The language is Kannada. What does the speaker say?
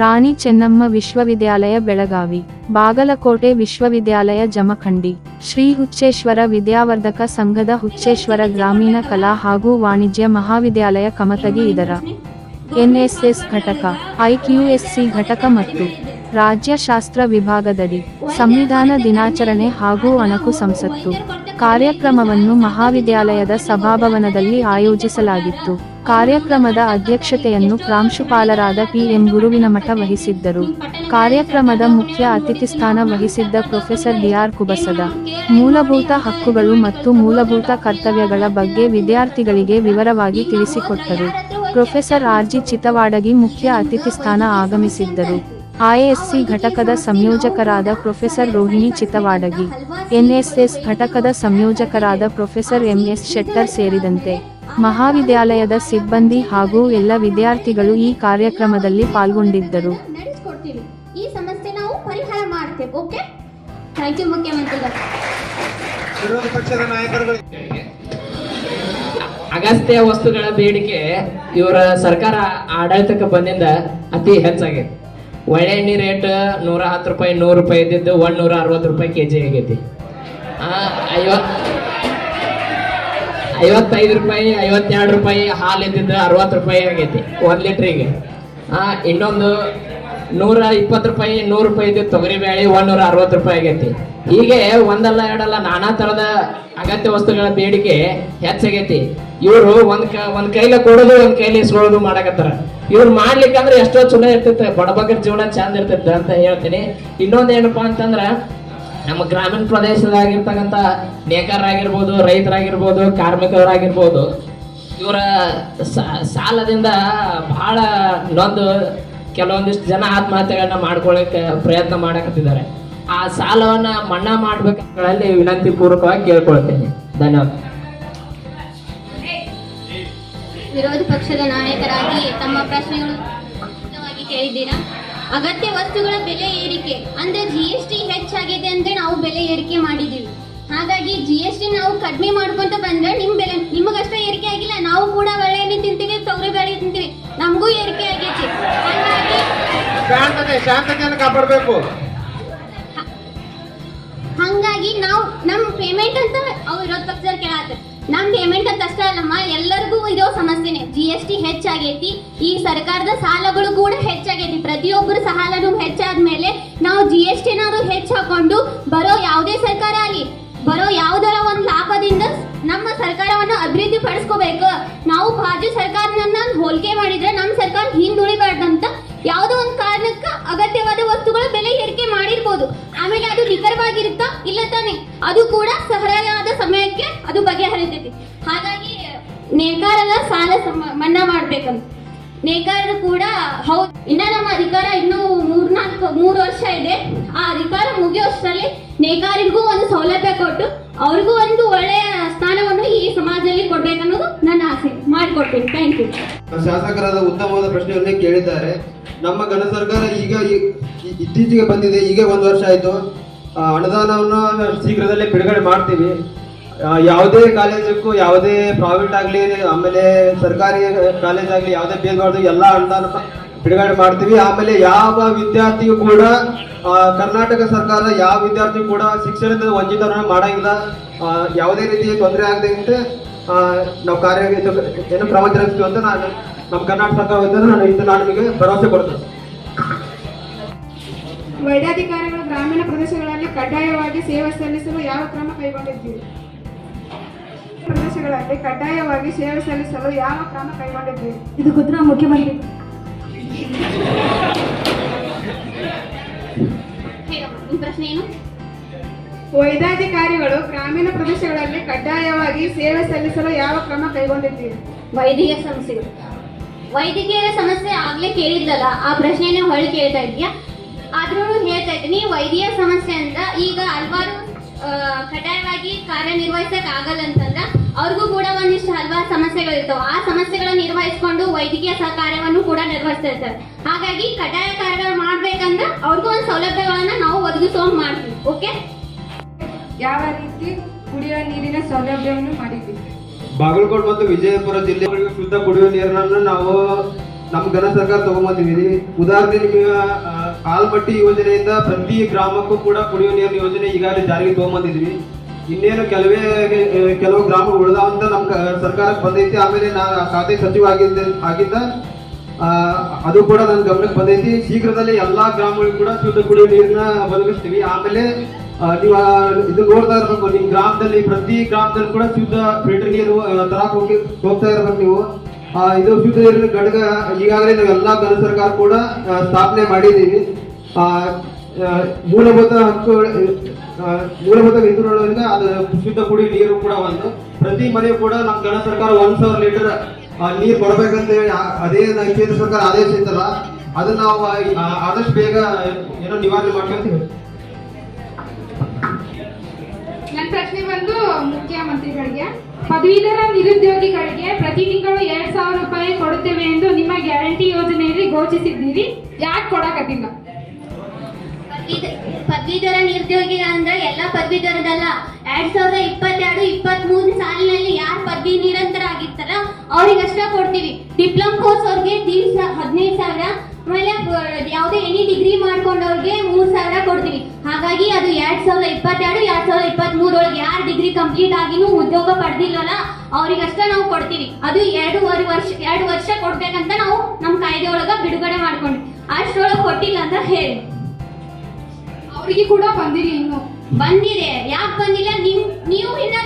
ರಾಣಿ ಚೆನ್ನಮ್ಮ ವಿಶ್ವವಿದ್ಯಾಲಯ ಬೆಳಗಾವಿ, ಬಾಗಲಕೋಟೆ ವಿಶ್ವವಿದ್ಯಾಲಯ ಜಮಖಂಡಿ, ಶ್ರೀ ಹುಚ್ಚೇಶ್ವರ ವಿದ್ಯಾವರ್ಧಕ ಸಂಘದ ಹುಚ್ಚೇಶ್ವರ ಗ್ರಾಮೀಣ ಕಲಾ ಹಾಗೂ ವಾಣಿಜ್ಯ ಮಹಾವಿದ್ಯಾಲಯ ಕಮತಗಿ ಇದರ ಎನ್ಎಸ್ಎಸ್ ಘಟಕ, ಐಕ್ಯುಎಸ್ಸಿ ಘಟಕ ಮತ್ತು ರಾಜ್ಯಶಾಸ್ತ್ರ ವಿಭಾಗದಡಿ ಸಂವಿಧಾನ ದಿನಾಚರಣೆ ಹಾಗೂ ಅಣಕು ಸಂಸತ್ತು. ಕಾರ್ಯಕ್ರಮವನ್ನು ಮಹಾವಿದ್ಯಾಲಯದ ಸಭಾಭವನದಲ್ಲಿ ಆಯೋಜಿಸಲಾಗಿತ್ತು. ಕಾರ್ಯಕ್ರಮದ ಅಧ್ಯಕ್ಷತೆಯನ್ನು ಪ್ರಾಂಶುಪಾಲರಾದ ಪಿ ಎಂ ಗುರುವಿನಮಠ ವಹಿಸಿದ್ದರು. ಕಾರ್ಯಕ್ರಮದ ಮುಖ್ಯ ಅತಿಥಿ ಸ್ಥಾನ ವಹಿಸಿದ್ದ ಪ್ರೊಫೆಸರ್ ಡಿಆರ್ ಕುಬಸದ. ಮೂಲಭೂತ ಹಕ್ಕುಗಳು ಮತ್ತು ಮೂಲಭೂತ ಕರ್ತವ್ಯಗಳ ಬಗ್ಗೆ ವಿದ್ಯಾರ್ಥಿಗಳಿಗೆ ವಿವರವಾಗಿ ತಿಳಿಸಿಕೊಟ್ಟರು. ಪ್ರೊಫೆಸರ್ ಆರ್ಜಿ ಚಿತವಾಡಗಿ ಮುಖ್ಯ ಅತಿಥಿ ಸ್ಥಾನ ಆಗಮಿಸಿದ್ದರು. ಐಎಸ್ಸಿ ಘಟಕದ ಸಂಯೋಜಕರಾದ ಪ್ರೊಫೆಸರ್ ರೋಹಿಣಿ ಚಿತವಾಡಗಿ ಎನ್ಎಸ್ಎಸ್ ಘಟಕದ ಸಂಯೋಜಕರಾದ ಪ್ರೊಫೆಸರ್ ಎಂಎಸ್ ಶೆಟ್ಟರ್ ಸೇರಿದಂತೆ ಮಹಾವಿದ್ಯಾಲಯದ ಸಿಬ್ಬಂದಿ ಹಾಗೂ ಎಲ್ಲ ವಿದ್ಯಾರ್ಥಿಗಳು ಈ ಕಾರ್ಯಕ್ರಮದಲ್ಲಿ ಪಾಲ್ಗೊಂಡಿದ್ದರು. ಈ ಸಮಸ್ಯೆ ನಾವು ಪರಿಹಾರ ಮಾಡ್ತೇವೆ ಓಕೆ? ಥ್ಯಾಂಕ್ ಯು ಮುಖ್ಯಮಂತ್ರಿಗಳು. ವಿರೋಧ ಪಕ್ಷದ ನಾಯಕರುಗಳು. ಅಗತ್ಯ ವಸ್ತುಗಳ ಬೇಡಿಕೆ ಇವರ ಸರ್ಕಾರ ಆಡಳಿತಕ್ಕೆ ಬಂದಿಂದ ಅತಿ ಹೆಚ್ಚಾಗೈತಿ ಒಳ್ಳೆ ಎಣ್ಣೆ ರೇಟ್ ನೂರ ಹತ್ತು ರೂಪಾಯಿ ನೂರು ರೂಪಾಯಿ ಇದ್ದಿದ್ದು ಒಂದ್ ನೂರ ಅರವತ್ತು ರೂಪಾಯಿ ಕೆ ಜಿ ಆಗೈತಿ. ಆ, ಐವತ್ ಐವತ್ತೈದು ರೂಪಾಯಿ ಐವತ್ತೆರಡು ರೂಪಾಯಿ ಹಾಲು ಇದ್ದಿದ್ದು ಅರವತ್ತು ರೂಪಾಯಿ ಆಗೈತಿ ಒಂದು ಲೀಟ್ರಿಗೆ. ಇನ್ನೊಂದು ನೂರ ಇಪ್ಪತ್ತು ರೂಪಾಯಿ, ನೂರು ರೂಪಾಯಿ ಇದ್ದು ತೊಗರಿ ಬೇಳೆ ಒಂದೂರ ಅರವತ್ತು ರೂಪಾಯಿ ಆಗೈತಿ. ಹೀಗೆ ಒಂದಲ್ಲ ಎರಡಲ್ಲ ನಾನಾ ತರದ ಅಗತ್ಯ ವಸ್ತುಗಳ ಬೇಡಿಕೆ ಹೆಚ್ಚಾಗೈತಿ. ಇವರು ಒಂದ್ ಕ, ಒಂದ್ ಕೈಲ ಕೊಡೋದು, ಒಂದ್ ಕೈಲಿ ಇಸ್ಕೊಳ್ಳೋದು ಮಾಡಕತ್ತಾರ. ಇವ್ರು ಮಾಡ್ಲಿಕ್ಕಂದ್ರೆ ಎಷ್ಟೋ ಚಲೋ ಇರ್ತೈತೆ ಬಡಬಗ್ಗರ ಜೀವನ ಚಂದ ಇರ್ತೈತೆ ಅಂತ ಹೇಳ್ತೀನಿ. ಇನ್ನೊಂದು ಏನಪ್ಪಾ ಅಂತಂದ್ರ, ನಮ್ಮ ಗ್ರಾಮೀಣ ಪ್ರದೇಶದಾಗಿರ್ತಕ್ಕಂಥ ನೇಕಾರರಾಗಿರ್ಬೋದು, ರೈತರಾಗಿರ್ಬೋದು, ಕಾರ್ಮಿಕರಾಗಿರ್ಬೋದು, ಇವರ ಸಾಲದಿಂದ ಬಹಳ ನೊಂದು ಕೆಲವೊಂದಿಷ್ಟು ಜನ ಆತ್ಮಹತ್ಯೆಗಳನ್ನ ಮಾಡ್ಕೊಳ್ಳಿಕ್ಕೆ ಪ್ರಯತ್ನ ಮಾಡಕತ್ತಿದ್ದಾರೆ. ಆ ಸಾಲವನ್ನ ಮನ್ನಾ ಮಾಡ್ಬೇಕಲ್ಲಿ ವಿನಂತಿ ಪೂರ್ವಕವಾಗಿ ಕೇಳ್ಕೊಳ್ತೇನೆ. ಧನ್ಯವಾದ. ವಿರೋಧ ಪಕ್ಷದ ನಾಯಕರಾಗಿ ತಮ್ಮ ಪ್ರಶ್ನೆಗಳು ಕೇಳಿದ್ದೀರಾ? ಅಗತ್ಯ ವಸ್ತುಗಳ ಬೆಲೆ ಏರಿಕೆ. ಅಂದ್ರೆ ಜಿ ಎಸ್ ಟಿ ಹೆಚ್ಚಾಗಿದೆ ಅಂದ್ರೆ ನಾವು ಬೆಲೆ ಏರಿಕೆ ಮಾಡಿದೀವಿ ಹಾಗಾಗಿ ಜಿ ಎಸ್ ಟಿ ನಾವು ಕಡಿಮೆ ಮಾಡ್ಕೊಂತ ಬಂದ್ರೆ ನಿಮ್ ಬೆಲೆ ನಿಮಗಷ್ಟೇ ಏರಿಕೆ ಆಗಿಲ್ಲ ಶಾಂತತೆ, ಶಾಂತತೆಯನ್ನು ಕಾಪಾಡಬೇಕು. ಹಂಗಾಗಿ ನಾವು ನಮ್ ಪೇಮೆಂಟ್ ಅಂತ ಅವ್ರು ಇರೋದ್ ಕೇಳತ್ತಾರೆ ನಮ್ ಪೇಮೆಂಟ್ ಅಂತ ಅಷ್ಟೇ ಅಲ್ಲಮ್ಮ, ಎಲ್ಲರಿಗೂ ಇರೋ ಸಮಸ್ಯೆನೆ. ಜಿ ಎಸ್ ಟಿ ಹೆಚ್ಚಾಗೈತಿ, ಈ ಸರ್ಕಾರದ ಸಾಲಗಳು ಕೂಡ ಹೆಚ್ಚಾಗೈತಿ. ಪ್ರತಿಯೊಬ್ಬರು ಸಾಲನು ಹೆಚ್ಚಾದ್ಮೇಲೆ ನಾವು ಜಿ ಎಸ್ ಟಿನಾದ್ರು ಹೆಚ್ಚು ಹಾಕೊಂಡು ಬರೋ ಯಾವುದೇ ಸರ್ಕಾರ ಆಗಲಿ, ಬರೋ ಯಾವ್ದಾರ ಒಂದು ಲಾಭದಿಂದ ನಮ್ಮ ಸರ್ಕಾರವನ್ನು ಅಭಿವೃದ್ಧಿ ಪಡಿಸ್ಕೋಬೇಕು ನಾವು ಬಾಜು ಸರ್ಕಾರನ ಹೋಲಿಕೆ ಮಾಡಿದ್ರೆ ನಮ್ಮ ಸರ್ಕಾರ ಹಿಂದುಳಿಬಾರ್ದಂತ ಯಾವುದೋ ಒಂದು ಕಾರಣಕ್ಕ ಅಗತ್ಯವಾದ ವಸ್ತುಗಳ ಬೆಲೆ ಏರಿಕೆ ಮಾಡಿರ್ಬೋದು. ಆಮೇಲೆ ಅದು ನಿಖರವಾಗಿರುತ್ತಾ? ಇಲ್ಲ ತಾನೆ. ಅದು ಕೂಡ ಸರಿಯಾದ ಸಮಯಕ್ಕೆ ಅದು ಬಗೆಹರಿತೈತಿ. ಹಾಗಾಗಿ ನೇಕಾರರ ಸಾಲ ಮನ್ನಾ ಮಾಡ್ಬೇಕಂತ. ನೇಕಾರರು ಕೂಡ, ಹೌದು. ಇನ್ನ ನಮ್ಮ ಅಧಿಕಾರ ಇನ್ನೂ ಮೂರ್ನಾಲ್ಕು, ಮೂರು ವರ್ಷ ಇದೆ. ಆ ಅಧಿಕಾರ ಮುಗಿಯೋಷ್ಟರಲ್ಲಿ ನೇಕಾರಿಗೂ ಒಂದು ಸೌಲಭ್ಯ ಕೊಟ್ಟು ಅವ್ರಿಗೂ ಒಂದು ಒಳ್ಳೆಯ ಸ್ಥಾನವನ್ನು ಈ ಸಮಾಜದಲ್ಲಿ ಕೊಡ್ಬೇಕನ್ನೋದು ನನ್ನ ಆಸೆ. ಮಾಡಿಕೊಡ್ತೀನಿ. ಥ್ಯಾಂಕ್ ಯು ಶಾಸಕರಾದ ಉತ್ತಮವಾದ ಪ್ರಶ್ನೆಯನ್ನೇ ಕೇಳಿದ್ದಾರೆ. ನಮ್ಮ ಘನ ಸರ್ಕಾರ ಈಗ ಇತ್ತೀಚೆಗೆ ಬಂದಿದೆ, ಈಗ ಒಂದು ವರ್ಷ ಆಯಿತು. ಅನುದಾನವನ್ನು ಶೀಘ್ರದಲ್ಲೇ ಬಿಡುಗಡೆ ಮಾಡ್ತೀವಿ. ಯಾವುದೇ ಕಾಲೇಜಕ್ಕೂ ಯಾವುದೇ ಪ್ರಾವೇಟ್ ಆಗಲಿ, ಆಮೇಲೆ ಸರ್ಕಾರಿ ಕಾಲೇಜ್ ಆಗಲಿ, ಯಾವುದೇ ಭೇದಬಾರ್ದು ಎಲ್ಲ ಅನುದಾನ ಬಿಡುಗಡೆ ಮಾಡ್ತೀವಿ. ಆಮೇಲೆ ಯಾವ ವಿದ್ಯಾರ್ಥಿಗೂ ಕೂಡ ಕರ್ನಾಟಕ ಸರ್ಕಾರ ಯಾವ ವಿದ್ಯಾರ್ಥಿ ಕೂಡ ಶಿಕ್ಷಣದ ವಂಚಿತರನ್ನ ಮಾಡಂಗಿಲ್ಲ. ಯಾವುದೇ ರೀತಿ ತೊಂದರೆ ಆಗದೆ ನಾವು ಕಾರ್ಯ ಏನು ಕ್ರಮ ಅಂತ ನಾನು ನಮ್ಮ ಕರ್ನಾಟಕ ನಾನು ಇದು ನಾನು ನಿಮಗೆ ಭರವಸೆ ಕೊಡ್ತೇನೆ. ವೈದ್ಯಾಧಿಕಾರಿಗಳು ಗ್ರಾಮೀಣ ಪ್ರದೇಶಗಳಲ್ಲಿ ಕಡ್ಡಾಯವಾಗಿ ಸೇವೆ ಸಲ್ಲಿಸಲು ಯಾವ ಕ್ರಮ ಕೈಗೊಂಡಿದ್ದೀರಿ? ಪ್ರದೇಶಗಳಲ್ಲಿ ಕಡ್ಡಾಯವಾಗಿ ಸೇವೆ ಸಲ್ಲಿಸಲು ಯಾವ ಕ್ರಮ ಕೈಗೊಂಡಿದ್ದೀರಿ? ಇದು ಕುದ್ರ ಮುಖ್ಯಮಂತ್ರಿ. ಹೇಳಮ್ಮ ಪ್ರಶ್ನೆ ಏನು? ವೈದ್ಯಾಧಿಕಾರಿಗಳು ಗ್ರಾಮೀಣ ಪ್ರದೇಶಗಳಲ್ಲಿ ಕಡ್ಡಾಯವಾಗಿ ಸೇವೆ ಸಲ್ಲಿಸಲು ಯಾವ ಕ್ರಮ ಕೈಗೊಂಡಿದ್ದೀರಿ? ವೈದ್ಯಕೀಯ ಸಮಸ್ಯೆಗಳು. ವೈದ್ಯಕೀಯ ಸಮಸ್ಯೆ ಆಗ್ಲೇ ಕೇಳಿದ್ದಲ್ಲ ಆ ಪ್ರಶ್ನೆನೇ ಹೊಳ್ಳಿ ಕೇಳ್ತಾ ಇದೀಯಾ? ಆದ್ರೂ ಹೇಳ್ತಾ ಇದ್ದೀನಿ ವೈದ್ಯ ಸಮಸ್ಯೆ ಅಂತ ಈಗ ಹಲವಾರು ಕಡ್ಡಾಯವಾಗಿ ಕಾರ್ಯನಿರ್ವಹಿಸಕ್ ಆಗಲ್ಲ ಅಂತಂದ್ರ ಅವ್ರಿಗೂ ಕೂಡ ಒಂದಿಷ್ಟು ಹಲವಾರು ಸಮಸ್ಯೆಗಳಿರ್ತಾವ. ಆ ಸಮಸ್ಯೆಗಳನ್ನ ನಿರ್ವಹಿಸ್ಕೊಂಡು ವೈದ್ಯಕೀಯ ಸಹಕಾರ್ಯವನ್ನು ಕೂಡ ನಿರ್ವಹಿಸ್ತಾ ಇರ್ತಾರೆ. ಹಾಗಾಗಿ ಕಡ್ಡಾಯ ಕಾರ್ಯಗಳು ಮಾಡ್ಬೇಕಂದ್ರ ಅವ್ರಿಗೂ ಒಂದು ಸೌಲಭ್ಯಗಳನ್ನ ನಾವು ಒದಗಿಸೋಂಗ್ ಮಾಡ್ತೀವಿ. ಓಕೆ? ಯಾವ ರೀತಿ ಕುಡಿಯುವ ನೀರಿನ ಸೌಲಭ್ಯವನ್ನು ಮಾಡಿದ್ದೀರಿ? ಬಾಗಲಕೋಟೆ ಮತ್ತು ವಿಜಯಪುರ ಜಿಲ್ಲೆಗಳಿಗೆ ಶುದ್ಧ ಕುಡಿಯುವ ನೀರನ್ನು ನಾವು ನಮ್ಮ ಘನ ಸರ್ಕಾರ ತಗೊಂಬಂದಿದ್ದೀವಿ ಉದಾಹರಣೆ ನಿಮಗೆ ಆ, ಆಲ್ಮಟ್ಟಿ ಯೋಜನೆಯಿಂದ ಪ್ರತಿ ಗ್ರಾಮಕ್ಕೂ ಕೂಡ ಕುಡಿಯುವ ನೀರಿನ ಯೋಜನೆ ಈಗಾಗಲೇ ಜಾರಿಗೆ ತಗೊಂಬಂದಿದ್ವಿ ಇನ್ನೇನು ಕೆಲವೇ ಕೆಲವು ಗ್ರಾಮಗಳು ಉಳಿದಾವಂತ ನಮ್ಮ ಸರ್ಕಾರಕ್ಕೆ ಬಂದೈತಿ. ಆಮೇಲೆ ನಾ ಖಾತೆ ಸಚಿವ ಆಗಿದ್ದ ಆಗಿದ್ದ ಅದು ಕೂಡ ನನ್ನ ಗಮನಕ್ಕೆ ಬಂದೈತಿ. ಶೀಘ್ರದಲ್ಲಿ ಎಲ್ಲ ಗ್ರಾಮಗಳಿಗೂ ಕೂಡ ಶುದ್ಧ ಕುಡಿಯುವ ನೀರನ್ನ ಒದಗಿಸ್ತೀವಿ. ಆಮೇಲೆ ನೀವು ಇದು ನೋಡ್ತಾ ಇರ್ಬೇಕು, ನಿಮ್ ಗ್ರಾಮದಲ್ಲಿ, ಪ್ರತಿ ಗ್ರಾಮದಲ್ಲಿ ಕೂಡ ಶುದ್ಧ ಫಿಲ್ಟರ್ ನೀರು ತರಕ್ ಹೋಗಿ, ಹೋಗ್ತಾ ಇರ್ಬೇಕು ನೀವು. ಇದು ಶುದ್ಧ ನೀರಿನ ಘಟಕ, ಈಗಾಗಲೇ ನಾವು ಎಲ್ಲಾ ಘನ ಸರ್ಕಾರ ಕೂಡ ಸ್ಥಾಪನೆ ಮಾಡಿದ್ದೀವಿ. ಮೂಲಭೂತ ಹಕ್ಕು ಮೂಲಭೂತ ಮಿತಿಗಳೊಳಗೆ ಅದು ಶುದ್ಧ ಕುಡಿ ನೀರು ಕೂಡ ಒಂದು ಪ್ರತಿ ಮನೆ ಕೂಡ ನಮ್ಮ ಕನ್ನಡ ಸರ್ಕಾರ ಒಂದ್ ಸಾವಿರ ಲೀಟರ್ ನೀರು ಕೊಡ್ಬೇಕಂತ ಹೇಳಿ ಅದೇ ಕೇಂದ್ರ ಸರ್ಕಾರ ಆದೇಶ ಇತ್ತಲ್ಲ ಅದನ್ನ ನಾವು ಆದಷ್ಟು ಬೇಗ, ಏನೋ ನಿವಾರಣೆ ಮಾಡ್ಕೊಂತೀವಿ. ಪ್ರಶ್ನೆ ಬಂದು ಮುಖ್ಯಮಂತ್ರಿಗಳಿಗೆ, ಪದವೀಧರ ನಿರುದ್ಯೋಗಿಗಳಿಗೆ ಪ್ರತಿ ತಿಂಗಳು ಎರಡ್ ಸಾವಿರ ರೂಪಾಯಿ ಕೊಡುತ್ತೇವೆ ಎಂದು ನಿಮ್ಮ ಗ್ಯಾರಂಟಿ ಯೋಜನೆಯಲ್ಲಿ ಘೋಷಿಸಿದ್ದೀರಿ. ಯಾಕೆ ಕೊಡಕತ್ತಿಲ್ಲ? ಪದವೀಧ- ಪದವೀಧರ ನಿರುದ್ಯೋಗಿ ಅಂದ್ರೆ ಎಲ್ಲ ಪದವೀಧರದಲ್ಲ. ಎರಡ್ ಸಾವಿರದ ಇಪ್ಪತ್ತೆರಡು ಇಪ್ಪತ್ತ್ ಮೂರನೇ ಸಾಲಿನಲ್ಲಿ ಯಾರು ಪದವಿ ನಿರಂತರ ಆಗಿರ್ತಾರ ಅವ್ರಿಗಷ್ಟ ಕೊಡ್ತೀವಿ. ಡಿಪ್ಲೊಮ್ ಕೋರ್ಸ್ ಅವ್ರಿಗೆ ಹದಿನೈದು ಸಾವಿರ ಆಮೇಲೆ ಯಾವುದೇ ಎನಿ ಡಿಗ್ರಿ ಮಾಡ್ಕೊಂಡವ್ರಿಗೆ ಮೂರ್ ಸಾವಿರ ಕೊಡ್ತೀವಿ. ಹಾಗಾಗಿ ಅದು ಎರಡ್ ಸಾವಿರದ ಇಪ್ಪತ್ತೆರಡು ಎರಡ್ ಸಾವಿರದ ಇಪ್ಪತ್ತ್ ಮೂರೊಳಗೆ ಯಾರು ಡಿಗ್ರಿ ಕಂಪ್ಲೀಟ್ ಆಗಿನೂ ಉದ್ಯೋಗ ಪಡೆದಿಲ್ಲಲ್ಲ ಅಷ್ಟೇ ನಾವು ಕೊಡ್ತೀವಿ. ಅದು ಎರಡೂವರೆ ವರ್ಷ ಎರಡು ವರ್ಷ ಕೊಡ್ಬೇಕಂತ ನಾವು ನಮ್ಮ ಕಾಯ್ದೆ ಒಳಗ ಬಿಡುಗಡೆ ಮಾಡ್ಕೊಂಡ್ವಿ. ಅಷ್ಟರೊಳಗೆ ಕೊಟ್ಟಿಲ್ಲ ಅಂತ ಹೇಳಿ. ಅವರಿಗೆ ಕೂಡ ಬಂದಿಲ್ಲ ಇನ್ನು. ಬಂದಿದೆ. ಯಾಕೆ ಬಂದಿಲ್ಲ? ನೀವು ನೀವು ಕೊಟ್ಟು